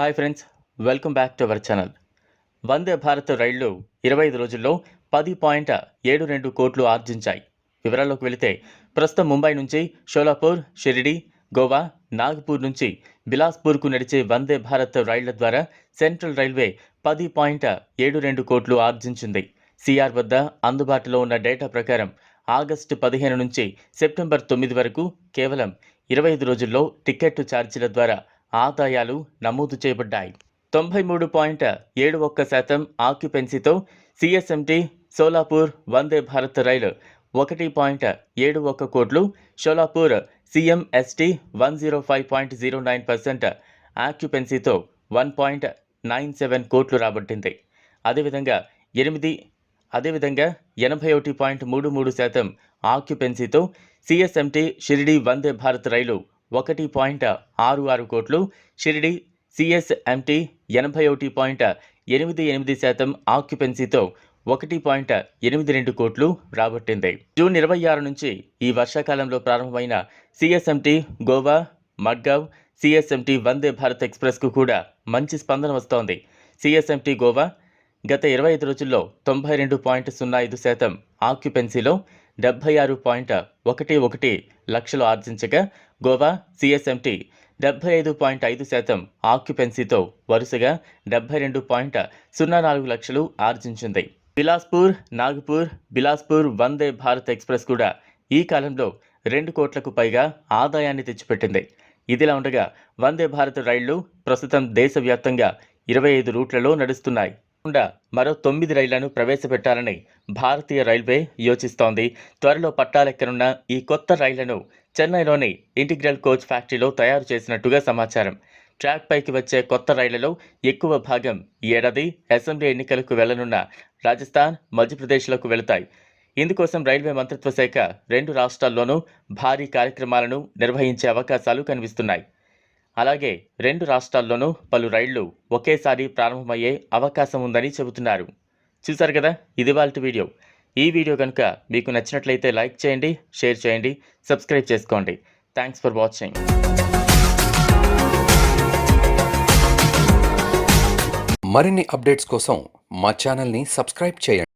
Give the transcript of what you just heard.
Hi friends welcome back to our channel. Vande Bharat రైళ్ళు ఇరవై ఐదు రోజుల్లో పది పాయింట్ ఏడు రెండు కోట్లు ఆర్జించాయి. వివరాల్లోకి వెళితే ప్రస్తుతం ముంబై నుంచి షోలాపూర్ షిరిడి గోవా నాగపూర్ నుంచి బిలాస్పూర్కు నడిచే వందే భారత్ రైళ్ళ ద్వారా సెంట్రల్ రైల్వే పది పాయింట్ ఏడు రెండు కోట్లు ఆర్జించింది. సిఆర్ వద్ద అందుబాటులో ఉన్న డేటా ప్రకారం ఆగస్టు పదిహేను నుంచి సెప్టెంబర్ తొమ్మిది వరకు కేవలం ఇరవై ఐదు రోజుల్లో టికెట్ ఛార్జీల ద్వారా ఆదాయాలు నమోదు చేయబడ్డాయి. తొంభై మూడు పాయింట్ ఏడు ఒక్క శాతం ఆక్యుపెన్సీతో సిఎస్ఎంటి సోలాపూర్ వందే భారత్ రైలు ఒకటి పాయింట్ ఏడు ఒక్క కోట్లు Solapur CMST one zero five point zero nine percent ఆక్యుపెన్సీతో one point nine seven కోట్లు రాబట్టింది. అదేవిధంగా ఎనిమిది అదేవిధంగా ఎనభై ఒకటి పాయింట్ మూడు మూడు శాతం ఆక్యుపెన్సీతో సిఎస్ఎంటి షిరిడి వందే భారత్ రైలు ఒకటి పాయింట్ ఆరు ఆరు కోట్లు. షిరిడి సిఎస్ఎంటి ఎనభై ఒకటి పాయింట్ ఎనిమిది ఎనిమిది శాతం ఆక్యుపెన్సీతో ఒకటి పాయింట్ ఎనిమిది రెండు కోట్లు రాబట్టింది. జూన్ ఇరవై ఆరు నుంచి ఈ వర్షాకాలంలో ప్రారంభమైన సిఎస్ఎంటి గోవా మడ్గావ్ సిఎస్ఎంటి వందే భారత్ ఎక్స్ప్రెస్కు కూడా మంచి స్పందన వస్తోంది. సిఎస్ఎంటి గోవా గత ఇరవై ఐదు రోజుల్లో తొంభై రెండు పాయింట్ సున్నా ఐదు శాతం ఆక్యుపెన్సీలో డెబ్బై ఆరు పాయింట్ ఒకటి ఒకటి లక్షలు ఆర్జించగా గోవా సిఎస్ఎంటి డెబ్బై ఐదు పాయింట్ ఐదు శాతం ఆక్యుపెన్సీతో వరుసగా డెబ్బై రెండు పాయింట్ సున్నా నాలుగు లక్షలు ఆర్జించింది. బిలాస్పూర్ నాగపూర్ బిలాస్పూర్ వందే భారత్ ఎక్స్ప్రెస్ కూడా ఈ కాలంలో రెండు కోట్లకు పైగా ఆదాయాన్ని తెచ్చిపెట్టింది. ఇదిలా ఉండగా వందే భారత్ రైళ్ళు ప్రస్తుతం దేశవ్యాప్తంగా ఇరవై ఐదు రూట్లలో నడుస్తున్నాయి. కాకుండా మరో తొమ్మిది రైళ్ళను ప్రవేశపెట్టాలని భారతీయ రైల్వే యోచిస్తోంది. త్వరలో పట్టాలెక్కనున్న ఈ కొత్త రైళ్ళను చెన్నైలోని ఇంటిగ్రల్ కోచ్ ఫ్యాక్టరీలో తయారు చేసినట్టుగా సమాచారం. ట్రాక్ పైకి వచ్చే కొత్త రైళ్ళలో ఎక్కువ భాగం ఈ ఏడాది అసెంబ్లీ ఎన్నికలకు వెళ్ళనున్న రాజస్థాన్ మధ్యప్రదేశ్లకు వెళతాయి. ఇందుకోసం రైల్వే మంత్రిత్వ శాఖ రెండు రాష్ట్రాల్లోనూ భారీ కార్యక్రమాలను నిర్వహించే అవకాశాలు కనిపిస్తున్నాయి. అలాగే రెండు రాష్ట్రాల్లోనూ పలు రైళ్ళు ఒకేసారి ప్రారంభమయ్యే అవకాశం ఉందని చెబుతున్నారు. చూశారు కదా? ఇది వాళ్ళ వీడియో. ఈ వీడియో కనుక మీకు నచ్చినట్లయితే లైక్ చేయండి షేర్ చేయండి సబ్స్క్రైబ్ చేసుకోండి. Thanks for watching. మరిన్ని అప్డేట్స్ కోసం మా ఛానల్ని సబ్స్క్రైబ్ చేయండి.